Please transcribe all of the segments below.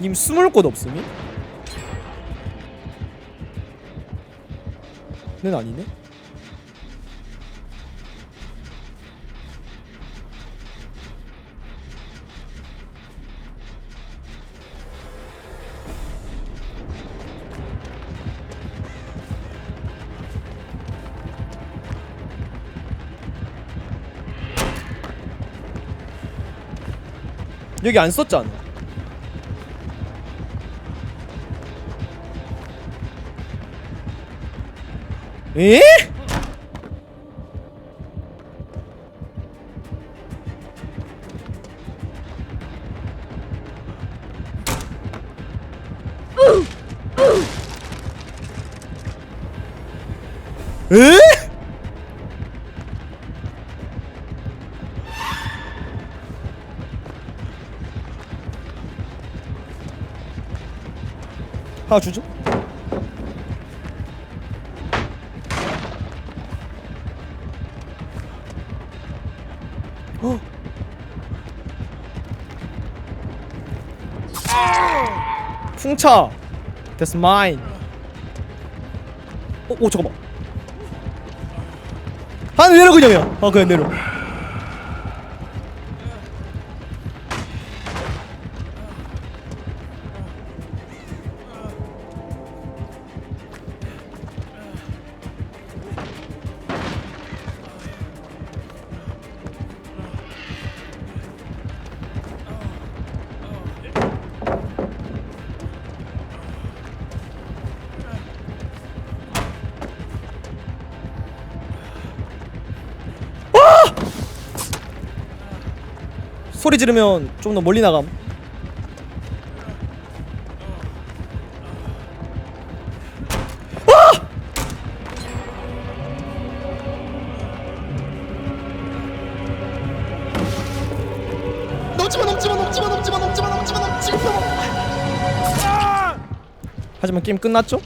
님 숨을 곳 없음이? 는 아니네. 여기 안 썼잖아. 에? 에? 하나 주죠? 풍차. That's mine. 어, 오 잠깐만. 아 내려 그냥이야 아 그냥 내려 소리 지르면 좀 더 멀리 나감 하지만 게임 끝났죠?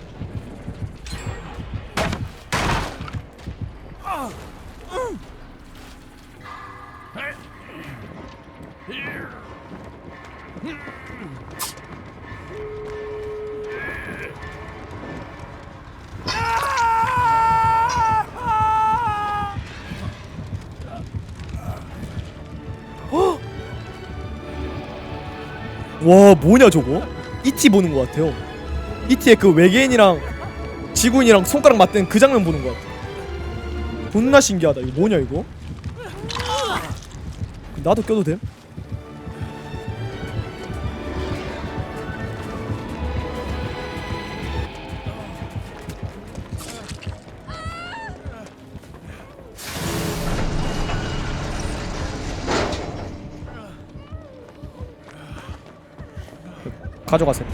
와 뭐냐 저거? 이티 보는 것 같아요. 이티의 그 외계인이랑 지구인이랑 손가락 맞대는 그 장면 보는 것 같아. 존나 신기하다. 이거 뭐냐 이거? 나도 껴도 됨? 가져가세요.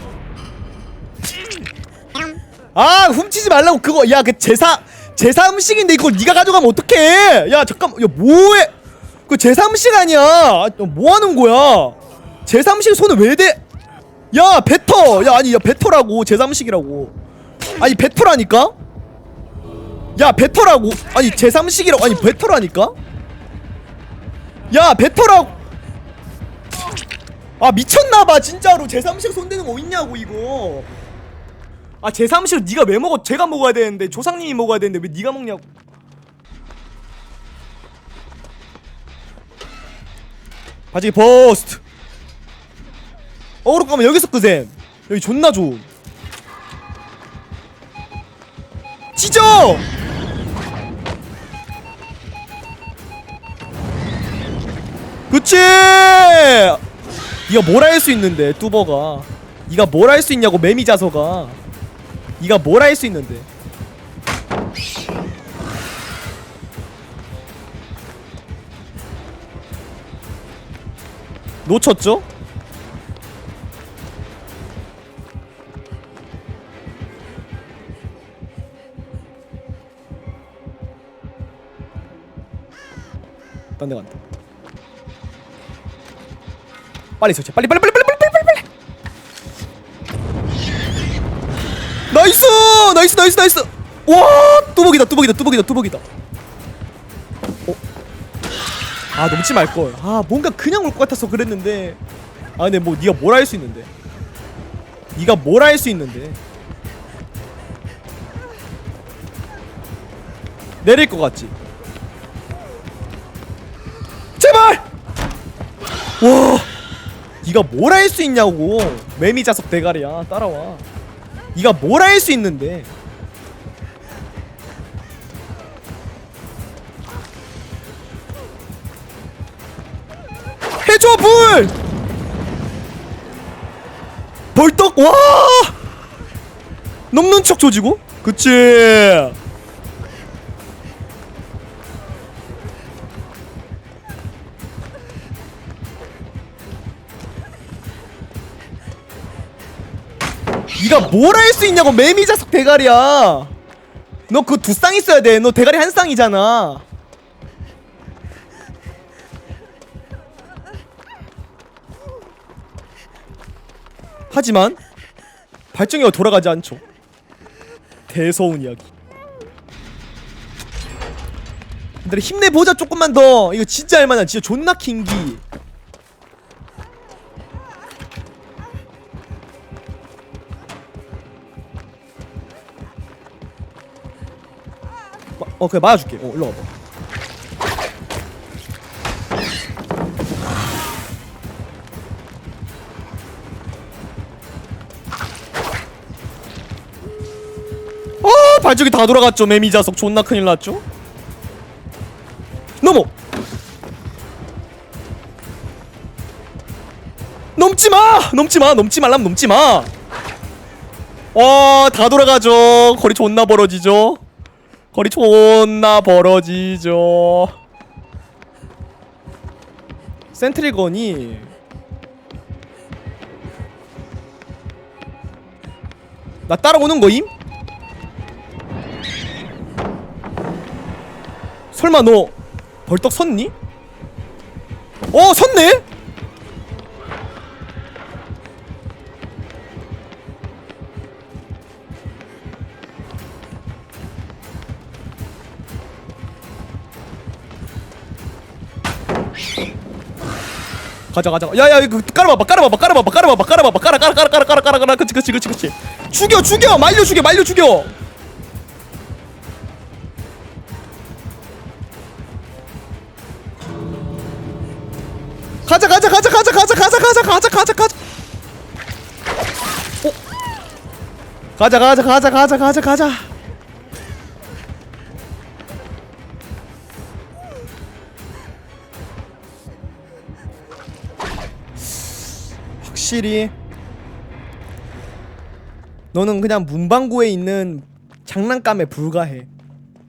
아 훔치지 말라고 그거 야 그 제사 제사 음식인데 이걸 네가 가져가면 어떡해? 야 잠깐 야 뭐해? 그 제사 음식 아니야. 아, 너뭐 하는 거야? 제사 음식 손을 왜 대야 뱉어 야 아니 야 뱉어라고. 제사 음식이라고. 아니 뱉어라니까? 야 뱉어라고. 아니 제사 음식이라고. 아니 뱉어라니까? 야 뱉어라고 아 미쳤나봐 진짜로 제사 음식 손대는 거 있냐고 이거 아 제3실 네가 왜 먹어? 제가 먹어야 되는데 조상님이 먹어야 되는데 왜 네가 먹냐고 바지 버스트 어그로 가면 여기서 끄셈 여기 존나 좋음 찢어! 그치! 네가 뭘 할 수 있는데 뚜버가? 네가 뭘 할 수 있냐고 매미 자서가. 네가 뭘 할 수 있는데? 놓쳤죠? 딴 데 간다 빨리 설치. 빨리 빨리 빨리 빨리 빨리 빨리 빨리. 나이스! 나이스 나이스 나이스. 와 뚜벅이다 뚜벅이다 뚜벅이다 뚜벅이다. 어? 아 넘지 말 걸. 아 뭔가 그냥 올 것 같아서 그랬는데. 아 근데 뭐 네가 뭘 할 수 있는데? 네가 뭘 할 수 있는데? 내릴 것 같지? 제발! 와 네가 뭘 할 수 있냐고. 매미 자석 대가리야. 따라와. 네가 뭘 할 수 있는데. 해줘 불! 벌떡 와! 넘는 척 조지고? 그치 뭘 할 수 있냐고 매미 자석 대가리야 너그두쌍 있어야 돼너 대가리 한 쌍이잖아 하지만 발정이가 돌아가지 않죠. 대서운 이야기. 힘내보자 조금만 더. 이거 진짜 할만한 진짜 존나 킹기. 어 그래 맞아줄게. 어 일로 와봐. 어 발쪽이 다 돌아갔죠 매미 자석 존나 큰일 났죠 넘어 넘지 마 넘지 마 넘지 말라면 넘지 마 와, 다 돌아가죠. 거리 존나 벌어지죠. 거리 존나 벌어지죠. 센트리건이 나 따라오는 거임? 설마 너 벌떡 섰니? 어 섰네? 가자 가자 야야 이거 깔아봐봐 깔아봐봐 깔아봐봐 깔아봐봐 깔아봐봐 깔아 깔아 깔아 깔아 깔아 깔아 깔아 그치 그치 그치 그치 죽여 죽여 말려 죽여 말려 죽여 가자 가자 가자 가자 가자 가자 가자 가자 가자 가자 어? 가자 가자 가자 가자 가자 가자 확실히 너는 그냥 문방구에 있는 장난감에 불과해